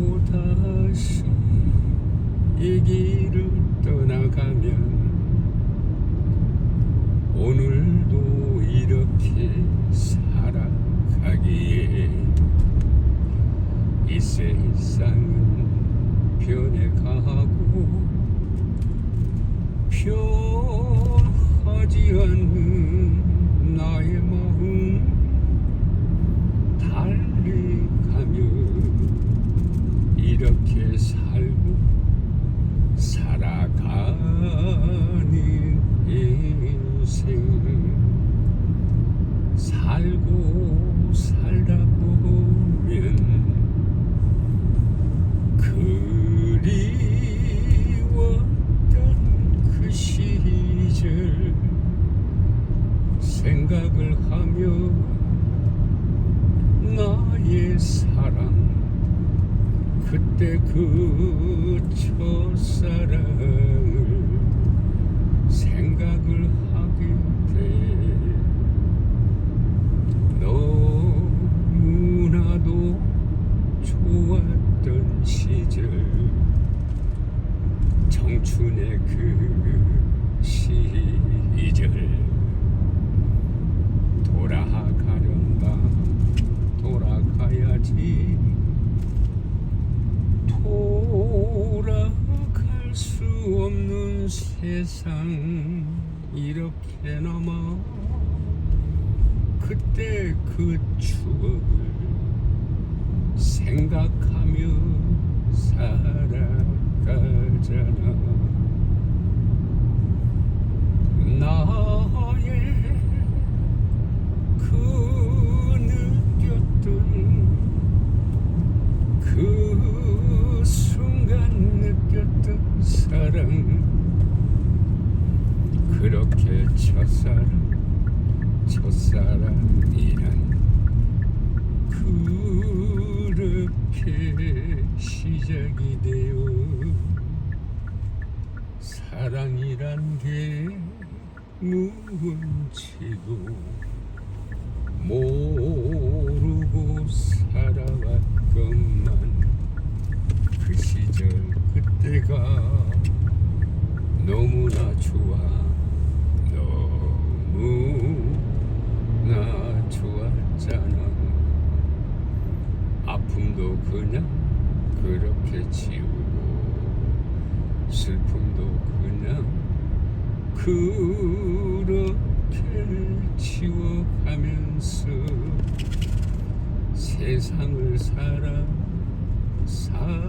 또 다시 이 길을 떠나가면 오늘도 이렇게 살아가기에 이 세상은 변해가고 변하지 않는 나의 마음 달리가며 이렇게 살고 살아가는 인생 살고 살다 보면 그리웠던 그 시절 생각을 하며 나의 사랑 그때 그 첫사랑을 생각을 하게 돼 너무나도 좋았던 시절. 청춘의 그 시절. 돌아가련가 돌아가야지. 돌아갈 수 없는 세상. 이렇게 남아 그때 그 추억을 생각하며 살아가잖아. 나의 그 느꼈던 그 순간 느꼈던 사랑. 그렇게 첫사랑 첫사랑이란 그렇게 시작이 되어 사랑이란 게 모르고 그렇게 지우고 슬픔도 그냥 그렇게 지워가면서 세상을 살아 살아왔던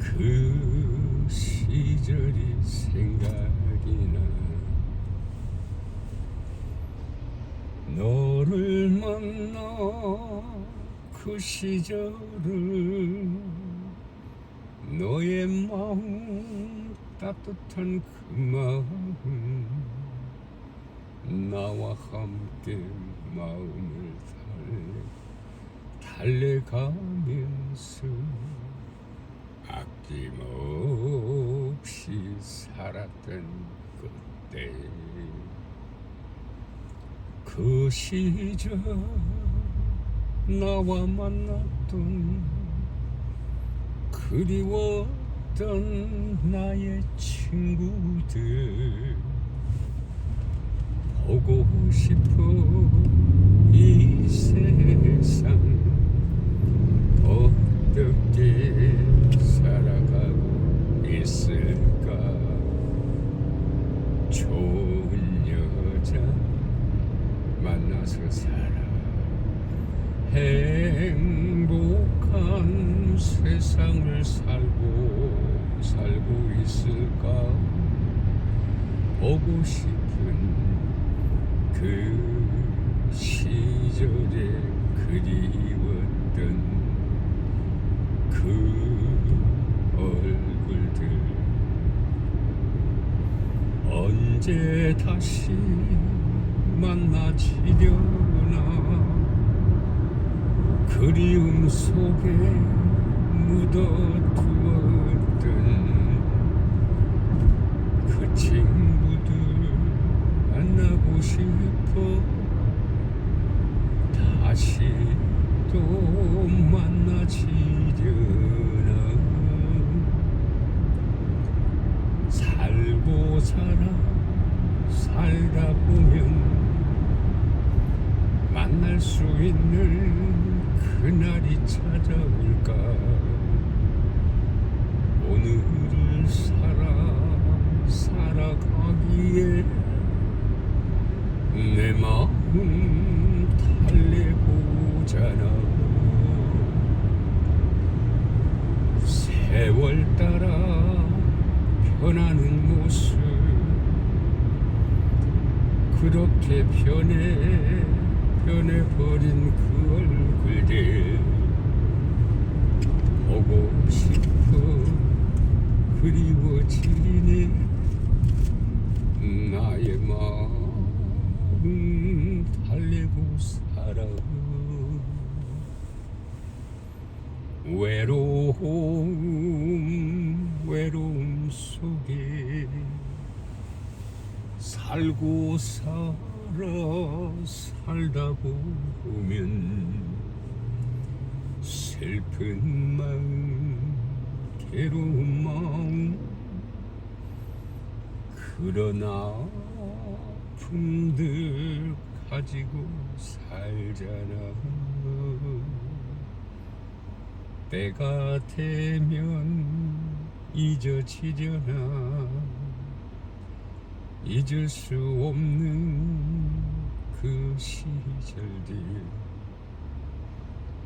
그 시절이 생각이 나. 너를 만나 그 시절을 너의 마음 따뜻한 그 마음 나와 함께 마음을 달래 달래가면서 아낌없이 살았던 그때. 그 시절 나와 만났던 그리웠던 나의 친구들. 보고 싶어 이 세상. 어떻게 살아가고 있을까? 좋은 여자 만나서 살아 행복한 세상을 살고 살고 있을까? 보고 싶은 그 시절에 그리웠던 그 얼굴들. 언제 다시 만나지려나 그리움 속에 묻어두었던 그 친구들 만나고 싶어 다시 또 잊어지려나. 살고 살아 살다 보면 만날 수 있는 그날이 찾아올까? 오늘을 살아 살아가기에 내 마음 달래보잖아. 세월 따라 변하는 모습 그렇게 변해 변해 버린 그 얼굴들 보고 싶어 그리워지네. 나의 마음 달래고 살아 외로움 외로움 속에 살고 살 아 살다 보면 슬픈 마음 괴로운 마음 그러나 아픔들 가지고 살잖아. 때가 되면 잊어지려나 잊을 수 없는 그 시절들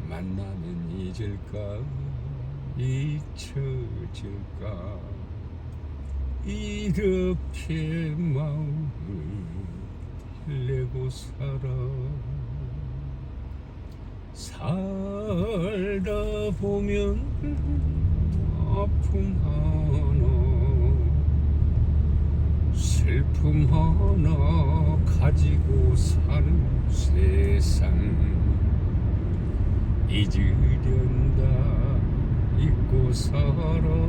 만나면 잊을까? 잊혀질까? 이렇게 마음을 달래고 살아 살다 보면 아픔 하나 슬픔 하나 가지고 사는 세상. 잊으련다 잊고 살아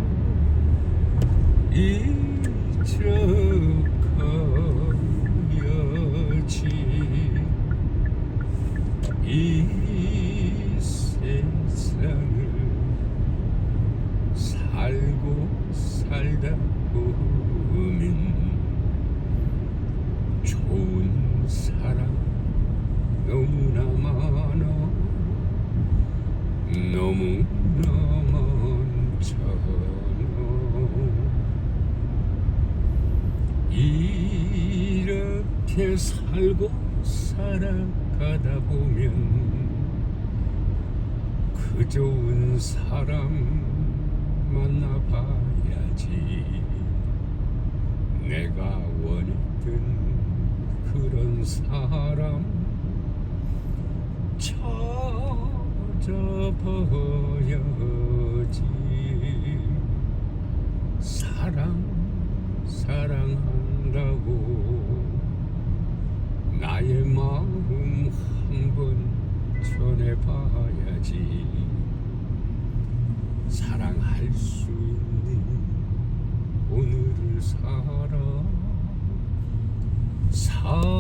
너무나 많아. 너무나 많잖아. 이렇게 살고 살아가다 보면 그 좋은 사람 만나봐야지. 내가 원했던 그런 사람 찾아봐야지. 사랑 사랑한다고 나의 마음 한번 전해봐야지. 사랑할 수 있는 오늘을 살아 살아가야지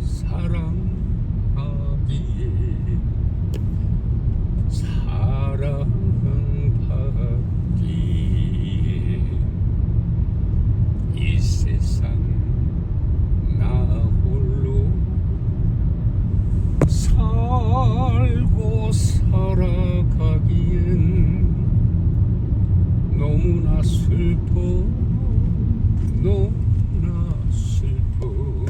사랑하기에 사랑받기에 이 세상 나 홀로 살고 살아가기엔 너무나 슬퍼. 너무나 슬퍼.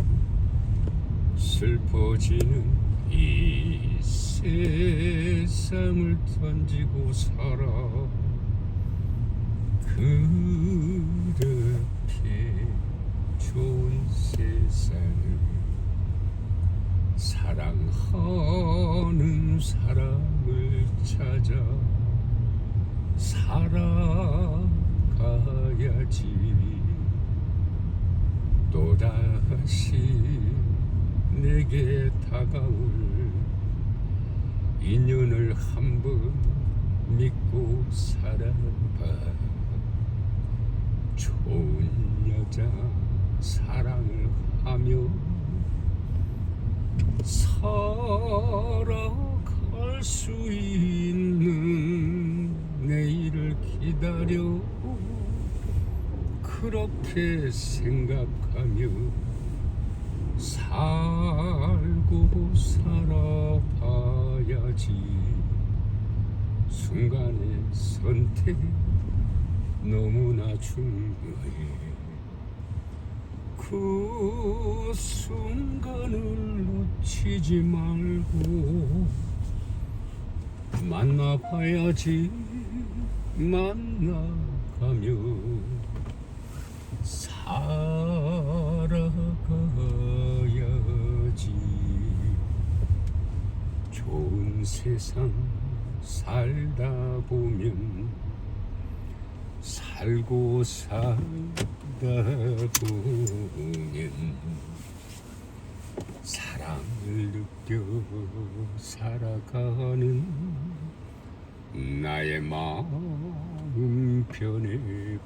슬퍼지는 이 세상을 던지고 살아. 그렇게 좋은 세상을 사랑하는 사람을 찾아 살아 가야지. 또다시 내게 다가올 인연을 한번 믿고 살아봐. 좋은 여자 사랑을 하며 살아갈 수 있는 내일을 기다려. 그렇게 생각하며 살고 살아봐야지. 순간의 선택 너무나 중요해. 그 순간을 놓치지 말고 만나봐야지. 만나가며 살아가야지. 좋은 세상 살다 보면 살고 살다 보면 사랑을 느껴 살아가는 나의 마음 변해봐야지